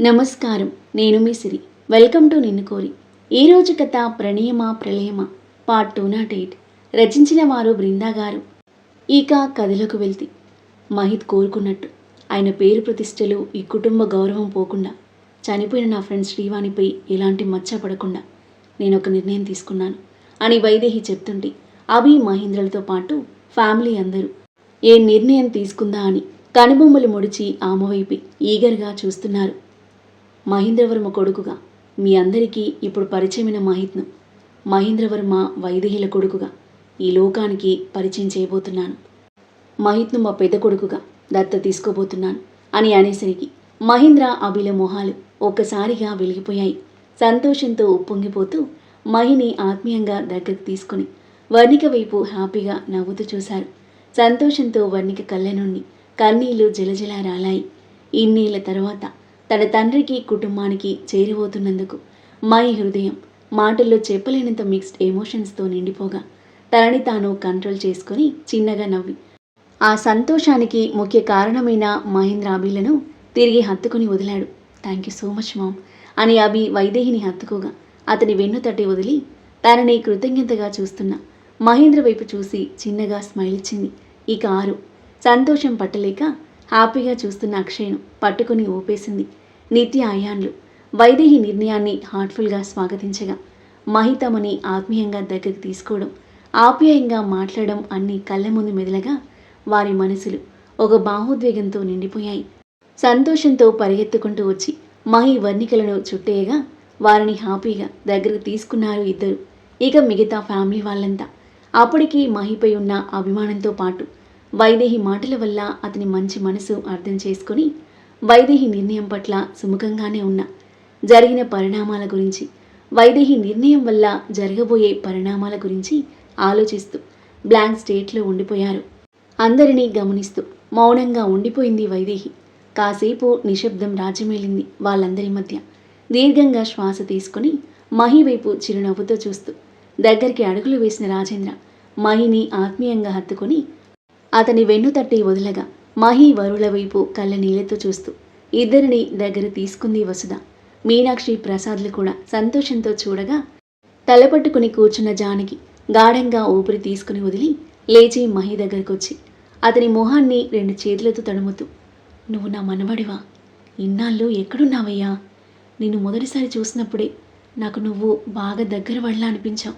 నమస్కారం. నేను మీ సిరి. Welcome to నిన్ను కోరి. ఈరోజు కథ Pranayama Pralayama part two nought eight. రచించిన వారు బృందా గారు. ఇక కథలోకి వెళ్తే. మహిత్ కోరుకున్నట్టు. ఆయన పేరు ప్రతిష్టలు ఈ కుటుంబ గౌరవం పోకుండా. చనిపోయిన నా ఫ్రెండ్ శ్రీవాణిపై ఎలాంటి మచ్చ పడకుండా నేను ఒక నిర్ణయం తీసుకున్నాను అని వైదేహి చెప్తుంటే అభి మహేంద్రలతో పాటు ఫ్యామిలీ అందరూ ఏ నిర్ణయం తీసుకుందా అని కనుబొమ్మలు ముడిచి ఆమె వైపు ఈగర్గా చూస్తున్నారు. మహేంద్రవర్మ కొడుకుగా. మీ అందరికీ ఇప్పుడు పరిచయమైన మహిత్ను. మహేంద్రవర్మ వైదేహిల కొడుకుగా. ఈ లోకానికి పరిచయం చేయబోతున్నాను. మహిత్ను మా పెద్ద కొడుకుగా. దత్త తీసుకోబోతున్నాను అని అనేసరికి మహేంద్ర అభిల మొహాలు ఒక్కసారిగా వెలిగిపోయాయి. సంతోషంతో ఉప్పొంగిపోతూ మహిని ఆత్మీయంగా దగ్గరకు తీసుకుని వర్ణిక వైపు హ్యాపీగా నవ్వుతూ చూశారు. సంతోషంతో వర్ణిక కళ్ళ నుండి కన్నీళ్ళు జలజల రాలాయి. ఇన్నేళ్ళ తర్వాత తన తండ్రికి కుటుంబానికి చేరిపోతున్నందుకు మై హృదయం మాటల్లో చెప్పలేనంత మిక్స్డ్ ఎమోషన్స్తో నిండిపోగా తనని తాను కంట్రోల్ చేసుకొని చిన్నగా నవ్వి ఆ సంతోషానికి ముఖ్య కారణమైన మహేంద్ర అభిలను తిరిగి హత్తుకుని వదిలాడు. Thank you so much mom అని అభి వైదేహిని హత్తుకోగా అతని వెన్ను తట్టి వదిలి తనని కృతజ్ఞతగా చూస్తున్న మహేంద్ర వైపు చూసి చిన్నగా స్మైల్ ఇచ్చింది. ఇక ఆరు సంతోషం పట్టలేక హ్యాపీగా చూస్తున్న అక్షయ్ను పట్టుకుని ఊపేసింది. నిత్య అయాన్లు. వైదేహి నిర్ణయాన్ని హార్ట్ఫుల్గా స్వాగతించగా మహితమని ఆత్మీయంగా దగ్గరికి తీసుకోవడం ఆప్యాయంగా మాట్లాడడం అన్ని కళ్ళ ముందు మెదలగా వారి మనసులు ఒక భావోద్వేగంతో నిండిపోయాయి. సంతోషంతో పరిగెత్తుకుంటూ వచ్చి మహి వర్ణికలను చుట్టేయగా వారిని హ్యాపీగా దగ్గరకు తీసుకున్నారు ఇద్దరు. ఇక మిగతా ఫ్యామిలీ వాళ్ళంతా. అప్పటికి మహిపై ఉన్న అభిమానంతో పాటు వైదేహి మాటల వల్ల అతని మంచి మనసు అర్థం చేసుకొని వైదేహి నిర్ణయం పట్ల సుముఖంగానే ఉన్న. జరిగిన పరిణామాల గురించి వైదేహి నిర్ణయం వల్ల జరగబోయే పరిణామాల గురించి ఆలోచిస్తూ బ్లాంక్ స్టేట్లో ఉండిపోయారు. అందరినీ గమనిస్తూ మౌనంగా ఉండిపోయింది వైదేహి. కాసేపు నిశ్శబ్దం రాజ్యమేలింది వాళ్ళందరి మధ్య. దీర్ఘంగా శ్వాస తీసుకుని మహి వైపు చిరునవ్వుతో చూస్తూ దగ్గరికి అడుగులు వేసిన రాజేంద్ర మహిని ఆత్మీయంగా హత్తుకొని అతని వెన్ను తట్టి వదలగా మహి వరుల వైపు కళ్ళ నీళ్ళతో చూస్తూ ఇద్దరిని దగ్గర తీసుకుంది వసుధ. మీనాక్షి ప్రసాద్లు కూడా సంతోషంతో చూడగా తలపట్టుకుని కూర్చున్న జానకి గాఢంగా ఊపిరి తీసుకుని వదిలి లేచి మహి దగ్గరకొచ్చి అతని మొహాన్ని రెండు చేతులతో తడుముతూ నువ్వు నా మనవడివా? ఇన్నాళ్ళు ఎక్కడున్నావయ్యా? నిన్ను మొదటిసారి చూసినప్పుడే నాకు నువ్వు బాగా దగ్గర వాళ్ళ అనిపించావు.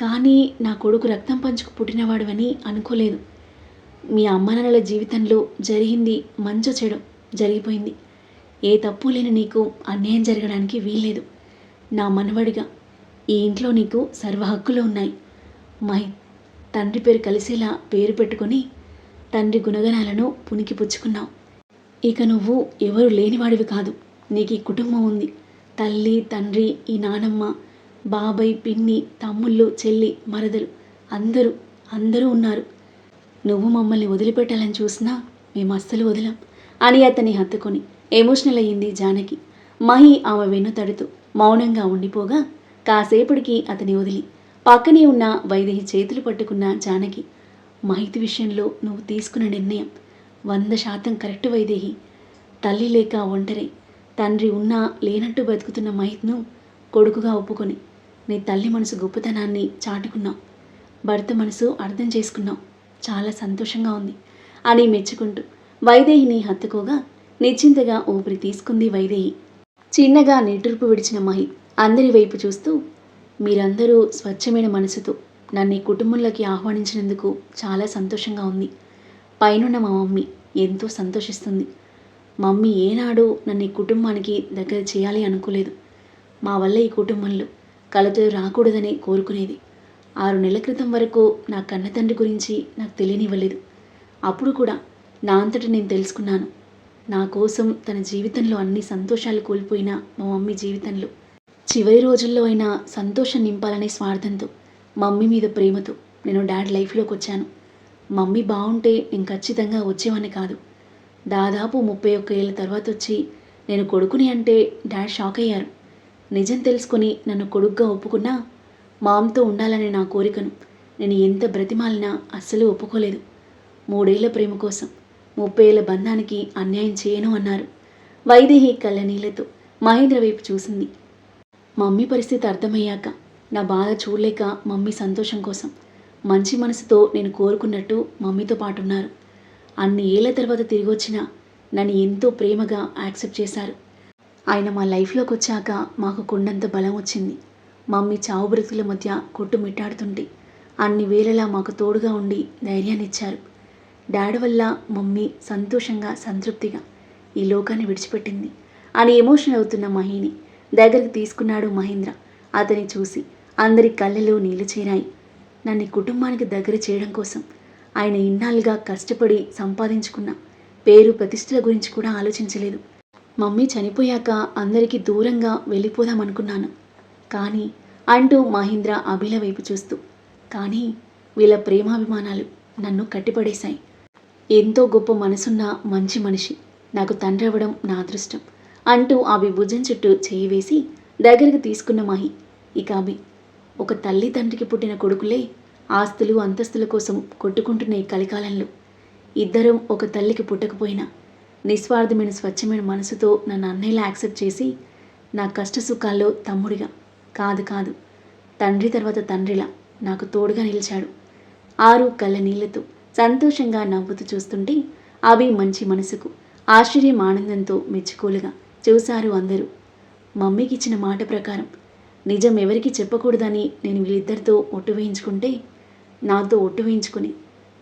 కానీ నా కొడుకు రక్తం పంచుకు పుట్టినవాడువని అనుకోలేదు. మీ అమ్మానాన్నల జీవితంలో జరిగింది మంచో చెడు జరిగిపోయింది. ఏ తప్పు లేని నీకు అన్యాయం జరగడానికి వీల్లేదు. నా మనవడిగా ఈ ఇంట్లో నీకు సర్వ హక్కులు ఉన్నాయి. మై తండ్రి పేరు కలిసేలా పేరు పెట్టుకొని తండ్రి గుణగణాలను పునికి పుచ్చుకున్నావు. ఇక నువ్వు ఎవరు లేనివాడివి కాదు. నీకు ఈ కుటుంబం ఉంది. తల్లి తండ్రి ఈ నానమ్మ బాబాయ్ పిన్ని తమ్ముళ్ళు చెల్లి మరదలు అందరూ అందరూ ఉన్నారు. నువ్వు మమ్మల్ని వదిలిపెట్టాలని చూసినా మేము అస్సలు వదిలాం అని అతన్ని హత్తుకొని ఎమోషనల్ అయ్యింది జానకి. మహి ఆమె వెన్ను తడుతూ మౌనంగా ఉండిపోగా కాసేపటికి అతని వదిలి పక్కనే ఉన్న వైదేహి చేతులు పట్టుకున్న జానకి మహితి విషయంలో నువ్వు తీసుకున్న నిర్ణయం వంద శాతం కరెక్ట్ వైదేహి. తల్లి లేక ఒంటరి తండ్రి ఉన్నా లేనట్టు బతుకుతున్న మహిత్ను కొడుకుగా ఒప్పుకొని నీ తల్లి మనసు గొప్పతనాన్ని చాటుకున్నావు. భర్త మనసు అర్థం చేసుకున్నావు. చాలా సంతోషంగా ఉంది. అని మెచ్చుకుంటూ వైదేహిని హత్తుకోగా నిశ్చింతగా ఊపిరి తీసుకుంది వైదేహి చిన్నగా నిట్టూర్పు విడిచిన మహి అందరి వైపు చూస్తూ మీరందరూ స్వచ్ఛమైన మనసుతో నన్ను ఈ కుటుంబంలోకి ఆహ్వానించినందుకు చాలా సంతోషంగా ఉంది. పైనున్న మా మమ్మీ ఎంతో సంతోషిస్తుంది. మమ్మీ ఏనాడు నన్ను ఈ కుటుంబానికి దగ్గర చేయాలి అనుకోలేదు. మా వల్ల ఈ కుటుంబంలో కలతలు రాకూడదని కోరుకునేది. ఆరు నెలల క్రితం వరకు నా కన్న తండ్రి గురించి నాకు తెలియనివ్వలేదు. అప్పుడు కూడా నా అంతట నేను తెలుసుకున్నాను. నా కోసం తన జీవితంలో అన్ని సంతోషాలు కోల్పోయిన మా మమ్మీ జీవితంలో. చివరి రోజుల్లో అయినా సంతోషం నింపాలనే స్వార్థంతో మమ్మీ మీద ప్రేమతో నేను డాడ్ లైఫ్లోకి వచ్చాను. మమ్మీ బాగుంటే నేను ఖచ్చితంగా వచ్చేవాడిని కాదు. దాదాపు ముప్పై ఒక్క ఏళ్ళ తర్వాత వచ్చి నేను కొడుకుని అంటే డాడ్ షాక్ అయ్యారు. నిజం తెలుసుకొని నన్ను కొడుగ్గా ఒప్పుకున్నా మామ్తో ఉండాలనే నా కోరికను నేను ఎంత బ్రతిమాలినా అస్సలు ఒప్పుకోలేదు. మూడేళ్ళ ప్రేమ కోసం ముప్పై ఏళ్ళ బంధానికి అన్యాయం చేయను అన్నారు. వైదేహి కళ్ళనీళ్ళతో మహేంద్ర వైపు చూసింది. మమ్మీ పరిస్థితి అర్థమయ్యాక నా బాధ చూడలేక మమ్మీ సంతోషం కోసం మంచి మనసుతో నేను కోరుకున్నట్టు మమ్మీతో పాటు ఉన్నారు అన్ని ఏళ్ళ తర్వాత తిరిగి వచ్చినా నన్ను ఎంతో ప్రేమగా యాక్సెప్ట్ చేశారు. ఆయన మా లైఫ్లోకి వచ్చాక మాకు కొండంత బలం వచ్చింది. మమ్మీ చావు బ్రతుకుల మధ్య కొట్టుమిట్టాడుతుంటే అన్ని వేళలా మాకు తోడుగా ఉండి ధైర్యాన్ని ఇచ్చారు డాడీ వల్ల మమ్మీ సంతోషంగా సంతృప్తిగా ఈ లోకాన్ని విడిచిపెట్టింది అని ఎమోషన్ అవుతున్న మహిని దగ్గరికి తీసుకున్నాడు మహేంద్ర. అతని చూసి అందరి కళ్ళలో నీళ్ళు చేరాయి. నన్ను కుటుంబానికి దగ్గర చేయడం కోసం ఆయన ఇన్నాళ్ళుగా కష్టపడి సంపాదించుకున్న పేరు ప్రతిష్టల గురించి కూడా ఆలోచించలేదు. మమ్మీ చనిపోయాక అందరికీ దూరంగా వెళ్ళిపోదామనుకున్నాను. కానీ అంటూ మహేంద్ర అభిల వైపు చూస్తూ కానీ వీళ్ళ ప్రేమాభిమానాలు నన్ను కట్టిపడేశాయి. ఎంతో గొప్ప మనసున్న మంచి మనిషి నాకు తండ్రి అవ్వడం నా అదృష్టం అంటూ అవి భుజం చుట్టూ చేయి వేసి దగ్గరికి తీసుకున్న మాహి ఇక అభి ఒక తల్లి తండ్రికి పుట్టిన కొడుకులే ఆస్తులు అంతస్తుల కోసం కొట్టుకుంటున్న ఈ కలికాలంలో. ఇద్దరం ఒక తల్లికి పుట్టకపోయినా నిస్వార్థమైన స్వచ్ఛమైన మనసుతో నన్ను అన్నయ్యలా యాక్సెప్ట్ చేసి నా కష్ట సుఖాల్లో తమ్ముడిగా కాదు కాదు. తండ్రి తర్వాత తండ్రిలా నాకు తోడుగా నిలిచాడు. ఆరు కళ్ళ నీళ్ళతో సంతోషంగా నవ్వుతూ చూస్తుంటే అవి మంచి మనసుకు ఆశ్చర్యం ఆనందంతో మెచ్చుకోలుగా చూశారు అందరూ. మమ్మీకి ఇచ్చిన మాట ప్రకారం నిజం ఎవరికి చెప్పకూడదని నేను వీళ్ళిద్దరితో ఒట్టు వేయించుకుంటే నాతో ఒట్టు వేయించుకుని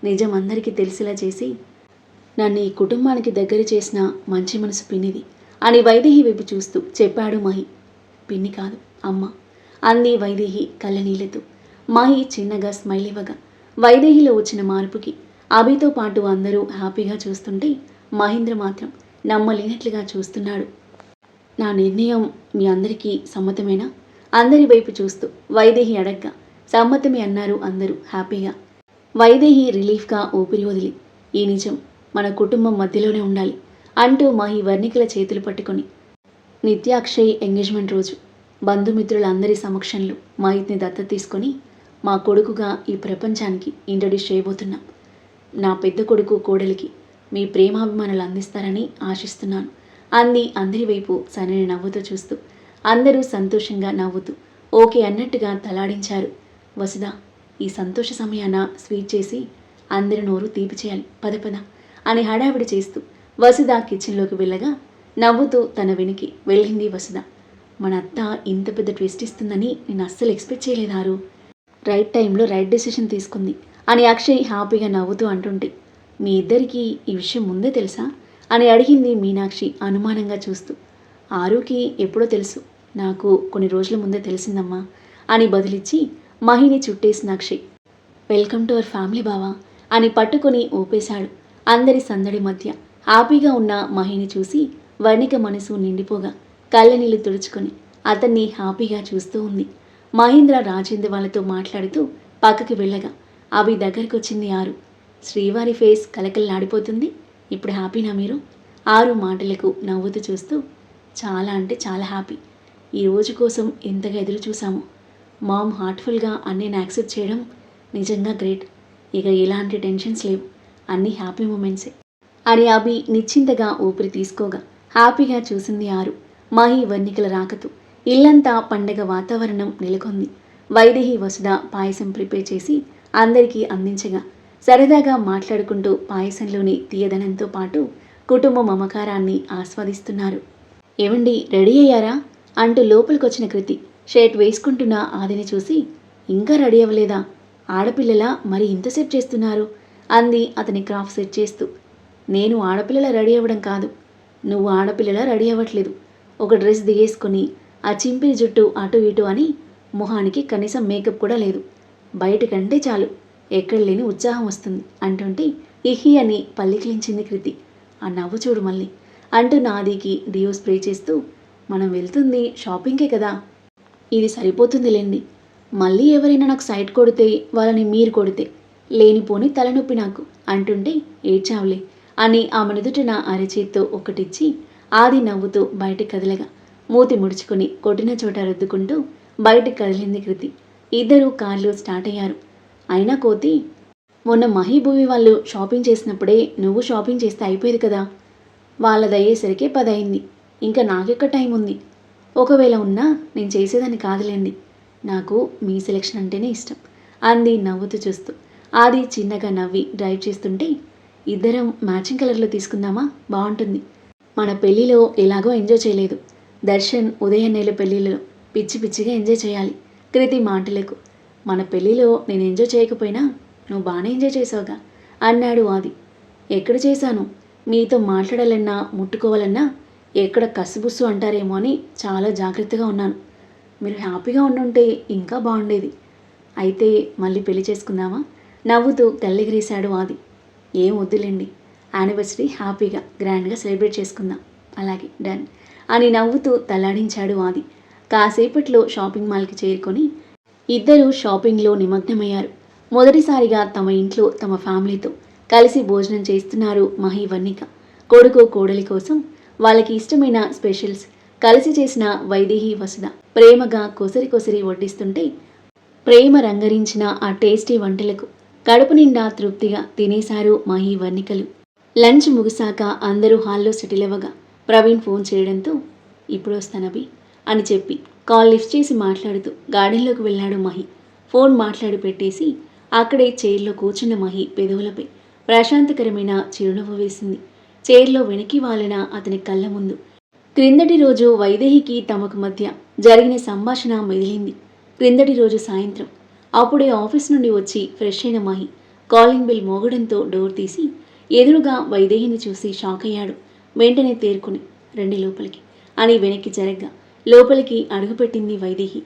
నిజం అందరికీ తెలిసేలా చేసి నన్ను ఈ కుటుంబానికి దగ్గర చేసిన మంచి మనసు పిన్నిది అని వైదేహి వైపు చూస్తూ చెప్పాడు మహి. పిన్ని కాదు అమ్మ. అంది వైదేహి కళ్ళనీళ్ళతో మహి చిన్నగా స్మైల్ ఇవ్వగా వైదేహిలో వచ్చిన మార్పుకి అభితో పాటు అందరూ హ్యాపీగా చూస్తుంటే మహేంద్ర మాత్రం నమ్మలేనట్లుగా చూస్తున్నాడు. నా నిర్ణయం మీ అందరికీ సమ్మతమేనా? అందరి వైపు చూస్తూ వైదేహి అడగ్గా సమ్మతమే అన్నారు అందరూ హ్యాపీగా. వైదేహి రిలీఫ్గా ఊపిరి వదిలి ఈ నిజం మన కుటుంబం మధ్యలోనే ఉండాలి అంటూ మహి వర్ణికల చేతులు పట్టుకొని నిత్యాక్షయ్ ఎంగేజ్మెంట్ రోజు బంధుమిత్రులందరి సమక్షంలో మహిత్ని దత్త తీసుకొని మా కొడుకుగా ఈ ప్రపంచానికి ఇంట్రడ్యూస్ చేయబోతున్నాం. నా పెద్ద కొడుకు కోడలికి మీ ప్రేమాభిమానులు అందిస్తారని ఆశిస్తున్నాను. అంది అందరి వైపు సరైన నవ్వుతూ చూస్తూ అందరూ సంతోషంగా నవ్వుతూ ఓకే అన్నట్టుగా తలాడించారు. వసుధ ఈ సంతోష సమయాన స్వీట్ చేసి అందరి నోరు తీపి చేయాలి పద పద అని హడావిడి చేస్తూ వసుధ కిచెన్లోకి వెళ్ళగా నవ్వుతూ తన వెనికి వెళ్ళింది వసుధ. మన అత్త ఇంత పెద్ద ట్విస్ట్ ఇస్తుందని నేను అస్సలు ఎక్స్పెక్ట్ చేయలేదారు రైట్ టైంలో రైట్ డెసిషన్ తీసుకుంది. అని అక్షయ్ హ్యాపీగా నవ్వుతూ అంటుంటే మీ ఇద్దరికీ ఈ విషయం ముందే తెలుసా? అని అడిగింది మీనాక్షి అనుమానంగా చూస్తూ. ఆరుకి ఎప్పుడో తెలుసు. నాకు కొన్ని రోజుల ముందే తెలిసిందమ్మా అని బదిలిచ్చి మహిని చుట్టేసిన Akshay. Welcome to our family బావా అని పట్టుకొని ఊపేశాడు. అందరి సందడి మధ్య హ్యాపీగా ఉన్న మహిని చూసి వర్ణిక మనసు నిండిపోగా కళ్ళనీళ్ళు తుడుచుకొని అతన్ని హ్యాపీగా చూస్తూ ఉంది. మహేంద్ర రాజేంద్ర వాళ్ళతో మాట్లాడుతూ పక్కకి వెళ్ళగా అవి దగ్గరికి వచ్చింది ఆరు. శ్రీవారి ఫేస్ కలకలలాడిపోతుంది ఇప్పుడు హ్యాపీనా మీరు? ఆరు మాటలకు నవ్వుతూ చూస్తూ చాలా అంటే చాలా హ్యాపీ. ఈ రోజు కోసం ఎంతగా ఎదురు చూసాము మామ్ హార్ట్ఫుల్గా అన్నీ యాక్సెప్ట్ చేయడం నిజంగా గ్రేట్. ఇక ఎలాంటి టెన్షన్స్ లేవు. అన్నీ హ్యాపీ మూమెంట్సే. అని అభి నిశ్చింతగా ఊపిరి తీసుకోగా. హ్యాపీగా చూసింది ఆరు. మాహి వర్ణికల రాకతో. ఇల్లంతా పండగ వాతావరణం నెలకొంది. వైదేహి వసుధ పాయసం ప్రిపేర్ చేసి అందరికీ అందించగా సరదాగా మాట్లాడుకుంటూ పాయసంలోని తీయదనంతో పాటు కుటుంబ మమకారాన్ని ఆస్వాదిస్తున్నారు. ఏమండి రెడీ అయ్యారా? అంటూ లోపలికొచ్చిన కృతి షర్ట్ వేసుకుంటున్న ఆదిని చూసి ఇంకా రెడీ అవ్వలేదా? ఆడపిల్లలా మరి ఇంత సెట్ చేస్తున్నారు? అంది అతని క్రాఫ్ సెట్ చేస్తూ. నేను ఆడపిల్లల రెడీ అవ్వడం కాదు. నువ్వు ఆడపిల్లల రెడీ అవ్వట్లేదు. ఒక డ్రెస్ దిగేసుకొని ఆ చింపిరి జుట్టు అటు ఇటు అని మొహానికి కనీసం మేకప్ కూడా లేదు. బయటకంటే చాలు ఎక్కడ లేని ఉత్సాహం వస్తుంది అంటుంటే ఇహి అని పల్లికిలించింది కృతి. ఆ నవ్వు చూడు మళ్ళీ అంటూ నాదికి డియో స్ప్రే చేస్తూ మనం వెళ్తుంది షాపింగ్కే కదా. ఇది సరిపోతుందిలేండి మళ్ళీ ఎవరైనా నాకు సైట్ కొడితే వాళ్ళని మీరు కొడితే లేనిపోని తలనొప్పి నాకు అంటుంటే ఏడ్చావులే అని ఆమె నుదుటిన అరచేత్తో ఒకటిచ్చి ఆది నవ్వుతూ బయటికి కదలగా. మూతి ముడుచుకొని కొట్టిన చోట రుద్దుకుంటూ బయటికి కదిలింది కృతి. ఇద్దరూ కార్లు స్టార్ట్ అయ్యారు. అయినా కోతి మొన్న మహీభూమి వాళ్ళు షాపింగ్ చేసినప్పుడే నువ్వు షాపింగ్ చేస్తే అయిపోయేది కదా? వాళ్ళదయ్యేసరికి పది అయింది ఇంకా నాకెక్క టైం ఉంది. ఒకవేళ ఉన్నా నేను చేసేదాన్ని కాదులేండి. నాకు మీ సెలెక్షన్ అంటేనే ఇష్టం. అంది నవ్వుతూ చూస్తూ. ఆది చిన్నగా నవ్వి డ్రైవ్ చేస్తుంటే ఇద్దరం మ్యాచింగ్ కలర్లో తీసుకుందామా? బాగుంటుంది. మన పెళ్ళిలో ఎలాగో ఎంజాయ్ చేయలేదు. దర్శన్ ఉదయన్నేల పెళ్ళిళ్ళలో పిచ్చి పిచ్చిగా ఎంజాయ్ చేయాలి. కృతి మాటలకు మన పెళ్ళిలో నేను ఎంజాయ్ చేయకపోయినా నువ్వు బాగానే ఎంజాయ్ చేసావుగా అన్నాడు ఆది. ఎక్కడ చేశాను? మీతో మాట్లాడాలన్నా ముట్టుకోవాలన్నా ఎక్కడ కసుబుస్సు అంటారేమో అని చాలా జాగ్రత్తగా ఉన్నాను. మీరు హ్యాపీగా ఉండుంటే ఇంకా బాగుండేది. అయితే మళ్ళీ పెళ్ళి చేసుకుందామా? నవ్వుతూ తెల్లగిరీశాడు ఆది. ఏం వద్దులేండి. యానివర్సరీ హ్యాపీగా గ్రాండ్గా సెలబ్రేట్ చేసుకుందాం. అలాగే డన్ అని నవ్వుతూ తలాడించాడు ఆది. కాసేపట్లో షాపింగ్ మాల్కి చేరుకొని ఇద్దరూ షాపింగ్లో నిమగ్నమయ్యారు. మొదటిసారిగా తమ ఇంట్లో తమ ఫ్యామిలీతో కలిసి భోజనం చేస్తున్నారు మహి వర్ణిక కొడుకు కోడలి కోసం వాళ్ళకి ఇష్టమైన స్పెషల్స్ కలిసి చేసిన వైదేహి వసుధ ప్రేమగా కొసరి కొసరి వడ్డిస్తుంటే ప్రేమ రంగరించిన ఆ టేస్టీ వంటలకు కడుపు నిండా తృప్తిగా తినేశారు మహి వర్ణికలు లంచ్ ముగిశాక అందరూ హాల్లో సెటిల్ అవ్వగా ప్రవీణ్ ఫోన్ చేయడంతో ఇప్పుడు వస్తానబి అని చెప్పి కాల్ లిఫ్ట్ చేసి మాట్లాడుతూ గార్డెన్లోకి వెళ్ళాడు మహి. ఫోన్ మాట్లాడి పెట్టేసి అక్కడే చైర్లో కూర్చున్న మహి పెదవులపై ప్రశాంతకరమైన చిరునవ్వు వేసింది. చైర్లో వెనక్కి వాలిన అతని కళ్ళ ముందు క్రిందటి రోజు వైదేహికి తమకు మధ్య జరిగిన సంభాషణ మెదిలింది. క్రిందటి రోజు సాయంత్రం. అప్పుడే ఆఫీస్ నుండి వచ్చి ఫ్రెష్ అయిన మహి కాలింగ్ బిల్ మోగడంతో డోర్ తీసి ఎదురుగా వైదేహిని చూసి షాక్ అయ్యాడు. వెంటనే తేరుకుని రండి లోపలికి అని వెనక్కి జరగ్గా. లోపలికి అడుగుపెట్టింది వైదేహి.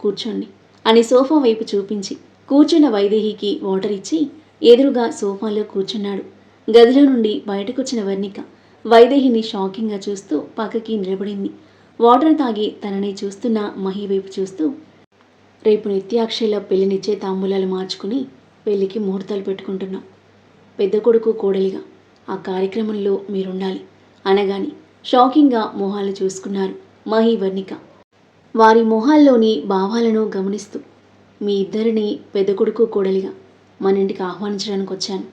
కూర్చోండి అని సోఫా వైపు చూపించి కూర్చున్న వైదేహికి వాటర్ ఇచ్చి ఎదురుగా సోఫాలో కూర్చున్నాడు. గదిలో నుండి బయటకొచ్చిన వర్ణిక వైదేహిని షాకింగ్గా చూస్తూ పక్కకి నిలబడింది. వాటర్ తాగి తనని చూస్తున్న మహి వైపు చూస్తూ రేపు నిత్యాక్షల పెళ్ళినిచ్చే తాంబూలాలు మార్చుకుని పెళ్ళికి ముహూర్తాలు పెట్టుకుంటున్నాం. పెద్ద కొడుకు కోడలిగా. ఆ కార్యక్రమంలో మీరుండాలి. అనగాని షాకింగ్గా మొహాలు చూసుకున్నారు మహి వర్ణిక. వారి మొహాల్లోని భావాలను గమనిస్తూ మీ ఇద్దరిని పెద్ద కొడుకు కోడలిగా మన ఇంటికి ఆహ్వానించడానికి వచ్చాను.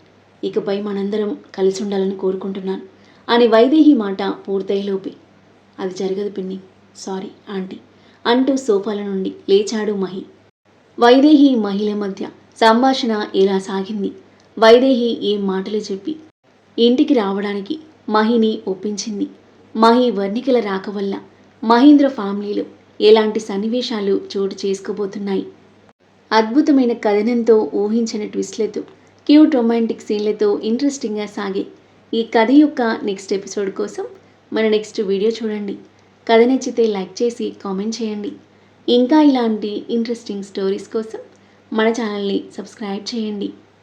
ఇకపై మనందరం కలిసి ఉండాలని కోరుకుంటున్నాను అని వైదేహి మాట పూర్తయ్యేలోపి. అది జరగదు పిన్ని. సారీ ఆంటీ అంటూ సోఫాల నుండి లేచాడు మహి. వైదేహి మహిళ మధ్య సంభాషణ ఇలా సాగింది. వైదేహి ఏం మాటలు చెప్పి ఇంటికి రావడానికి మహిని ఒప్పించింది. మహి వర్ణికల రాక వల్ల మహేంద్ర ఫ్యామిలీలో ఎలాంటి సన్నివేశాలు చోటు చేసుకోబోతున్నాయి? అద్భుతమైన కథనంతో ఊహించిన ట్విస్ట్లతో క్యూట్ రొమాంటిక్ సీన్లతో ఇంట్రెస్టింగ్గా సాగే ఈ కథ యొక్క నెక్స్ట్ ఎపిసోడ్ కోసం మన నెక్స్ట్ వీడియో చూడండి. కథ నచ్చితే లైక్ చేసి కామెంట్ చేయండి. ఇంకా ఇలాంటి ఇంట్రెస్టింగ్ స్టోరీస్ కోసం మన ఛానల్ని సబ్స్క్రైబ్ చేయండి.